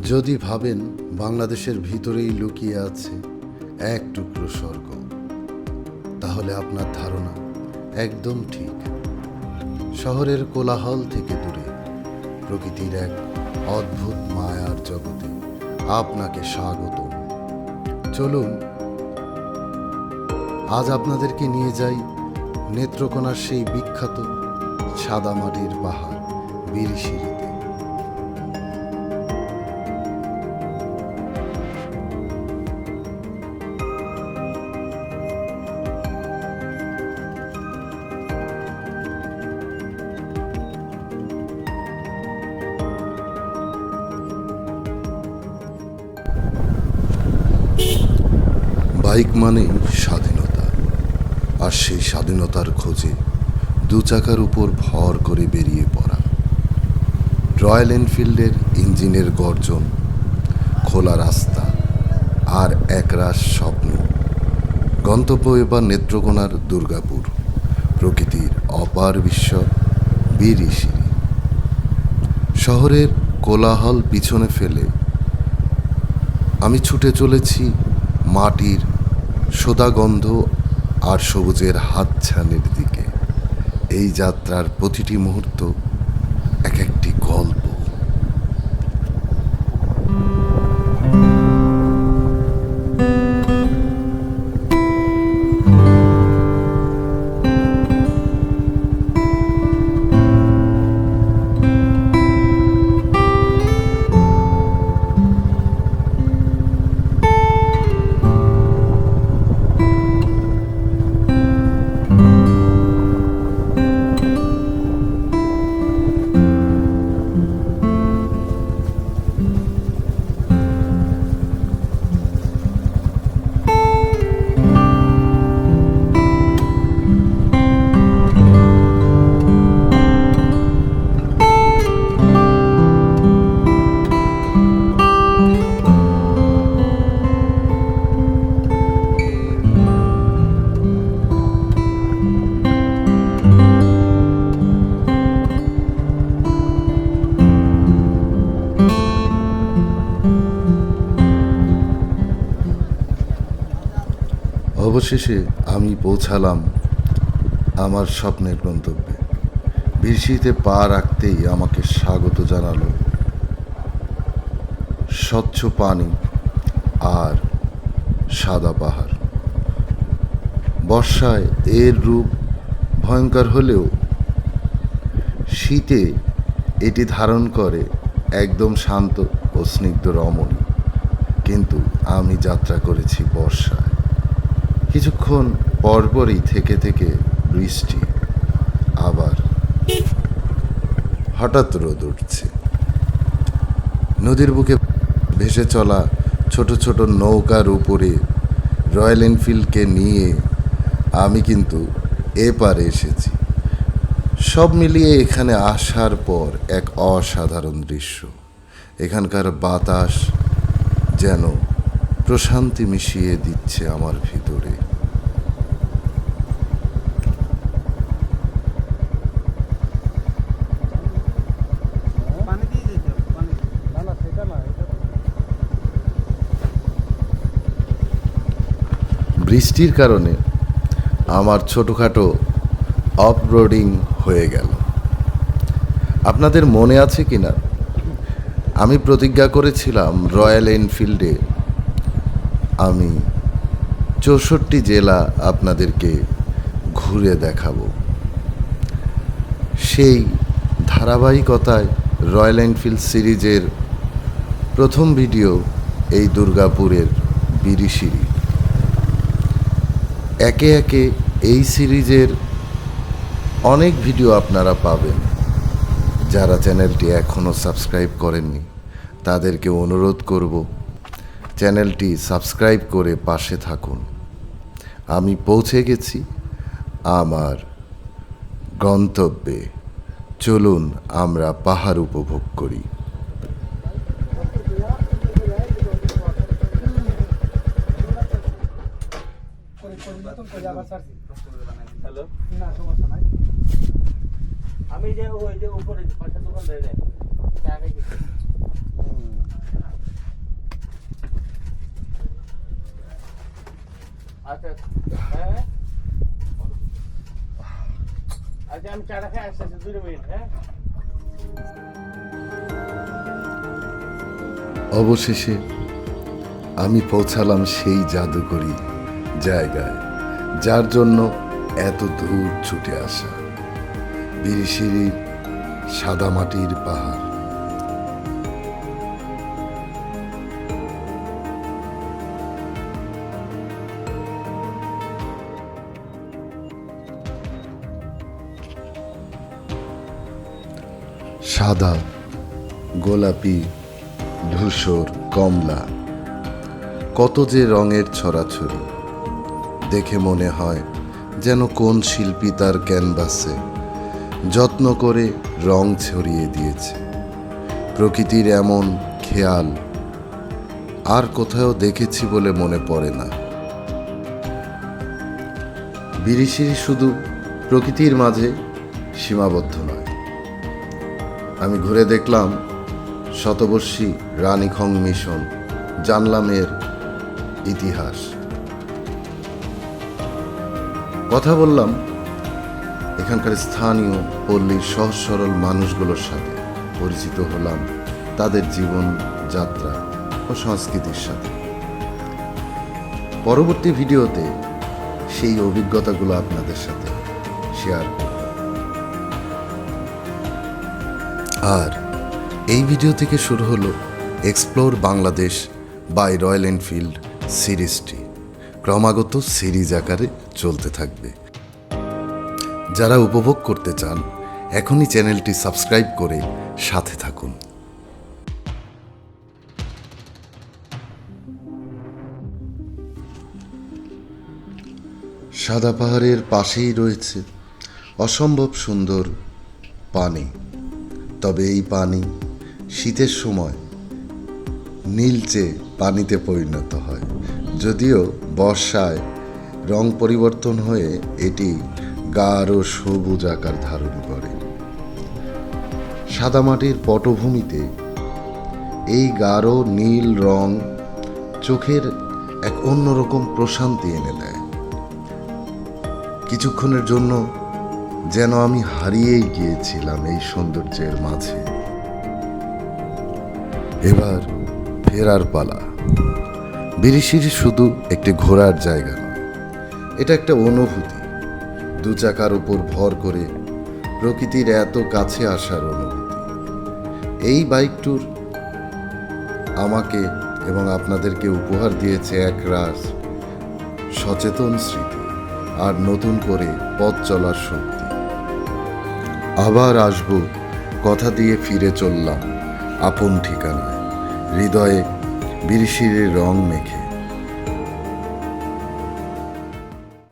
যদি ভাবেন বাংলাদেশের ভিতরেই লুকিয়ে আছে এক টুকরো স্বর্গ, তাহলে আপনার ধারণা একদম ঠিক। শহরের কোলাহল থেকে দূরে, প্রকৃতির এক অদ্ভুত মায়ার জগতে আপনাকে স্বাগত চলুন, আজ আপনাদেরকে নিয়ে যাই নেত্রকোনার সেই বিখ্যাত সাদামাটির পাহাড় বীরশিরিতে বাইক মানেই স্বাধীনতা। আর সেই স্বাধীনতার খোঁজে দু চাকার উপর ভর করে বেরিয়ে পড়া। রয়্যাল এনফিল্ডের ইঞ্জিনের গর্জন, খোলা রাস্তা আর একরাশ স্বপ্ন। গন্তব্য এবার নেত্রকোনার দুর্গাপুর, প্রকৃতির অপার বিশ্ব বীরিশিরি শহরের কোলাহল পিছনে ফেলে আমি ছুটে চলেছি মাটির সোদাগন্ধ আর সবুজের হাত হাতছানির দিকে। এই যাত্রার প্রতিটি মুহূর্ত এক একটি গল্প। অবশেষে আমি পৌঁছালাম আমার স্বপ্নের গন্তব্যে। বৃষ্টিতে পা রাখতেই আমাকে স্বাগত জানালো স্বচ্ছ পানি আর সাদা পাহাড়। বর্ষায় এর রূপ ভয়ঙ্কর হলেও শীতে এটি ধারণ করে একদম শান্ত ও স্নিগ্ধ রমণী। কিন্তু আমি যাত্রা করেছি বর্ষায়। কিছুক্ষণ পরপরই থেকে থেকে বৃষ্টি, আবার হঠাৎ রোদ উঠছে। নদীর বুকে ভেসে চলা ছোট ছোট নৌকার উপরে রয়্যাল এনফিল্ডকে নিয়ে আমি কিন্তু এপারে এসেছি। সব মিলিয়ে এখানে আসার পর এক অসাধারণ দৃশ্য। এখানকার বাতাস যেন প্রশান্তি মিশিয়ে দিচ্ছে আমার ভিতরে। বৃষ্টির কারণে আমার ছোটোখাটো অফরোডিং হয়ে গেল। আপনাদের মনে আছে কি না আমি প্রতিজ্ঞা করেছিলাম রয়্যাল এনফিল্ডে আমি চৌষট্টি জেলা আপনাদেরকে ঘুরে দেখাবো। সেই ধারাবাহিকতায় রয়্যাল এনফিল্ড সিরিজের প্রথম ভিডিও এই দুর্গাপুরের বিরিশিরি একে একে এই সিরিজের অনেক ভিডিও আপনারা পাবেন। যারা চ্যানেলটি এখনও সাবস্ক্রাইব করেননি, তাদেরকে অনুরোধ করব চ্যানেলটি সাবস্ক্রাইব করে পাশে থাকুন। আমি পৌঁছে গেছি আমার গন্তব্যে। চলুন আমরা পাহাড় উপভোগ করি। আমি যে ওই যে উপরে পাশের দোকান দেয় দেয় আচ্ছা হ্যাঁ আচ্ছা আমি হ্যাঁ? অবশেষে আমি পৌঁছালাম সেই জাদুকরি জায়গায়, যার জন্য এত দূর ছুটে আসা। বিরিশিরির সাদামাটির পাহাড়। সাদা, গোলাপি, ধূসর, কমলা, কত যে রঙের ছড়াছড়ি। দেখে মনে হয় যেন কোন শিল্পী তার ক্যানভাসে যত্ন করে রং ছড়িয়ে দিয়েছে। প্রকৃতির এমন খেয়াল আর কোথাও দেখেছি বলে মনে পড়ে না। বিরিশিরি শুধু প্রকৃতির মাঝে সীমাবদ্ধ নয় আমি ঘুরে দেখলাম শতবর্ষী রানীখং মিশন। জানলাম এর ইতিহাস। কথা বললাম এখানকার স্থানীয় পল্লীর সহজ সরল মানুষগুলোর সাথে। পরিচিত হলাম তাদের জীবন যাত্রা ও সংস্কৃতির সাথে। পরবর্তী ভিডিওতে সেই অভিজ্ঞতাগুলো আপনাদের সাথে শেয়ার করব। আর এই ভিডিও থেকে শুরু হলো explore Bangladesh by Royal Enfield সিরিজটি। ক্রমাগত সিরিজ আকারে চলতে থাকবে। যারা উপভোগ করতে চান, এখনই চ্যানেলটি সাবস্ক্রাইব করে সাথে থাকুন। সাদা পাহাড়ের পাশেই রয়েছে অসম্ভব সুন্দর পানি। তবে এই পানি শীতের সময় নীলচে পানিতে পরিণত হয়। যদিও বর্ষায় রং পরিবর্তন হয়ে এটি গাঢ় সবুজ আকার ধারণ করে। সাদামাটির পটভূমিতে এই গাঢ় নীল রং চোখের এক অন্যরকম প্রশান্তি এনে দেয়। কিছুক্ষণের জন্য যেন আমি হারিয়েই গিয়েছিলাম এই সৌন্দর্যের মাঝে। এবার ফেরার পালা। বিরিশিরি শুধু একটি ঘোরার জায়গা নয়, এটা একটা অনুভূতি। দু চাকার উপর ভর করে প্রকৃতির এত কাছে আসার অনুভূতি। এই বাইক ট্যুর আমাকে এবং আপনাদেরকে উপহার দিয়েছে এক রাস সচেতন স্মৃতি আর নতুন করে পথ চলার শক্তি আবার আসব। কথা দিয়ে ফিরে চললাম। আপন ঠিকানায়। হৃদয়ে বিরিশিরের রং মেখে।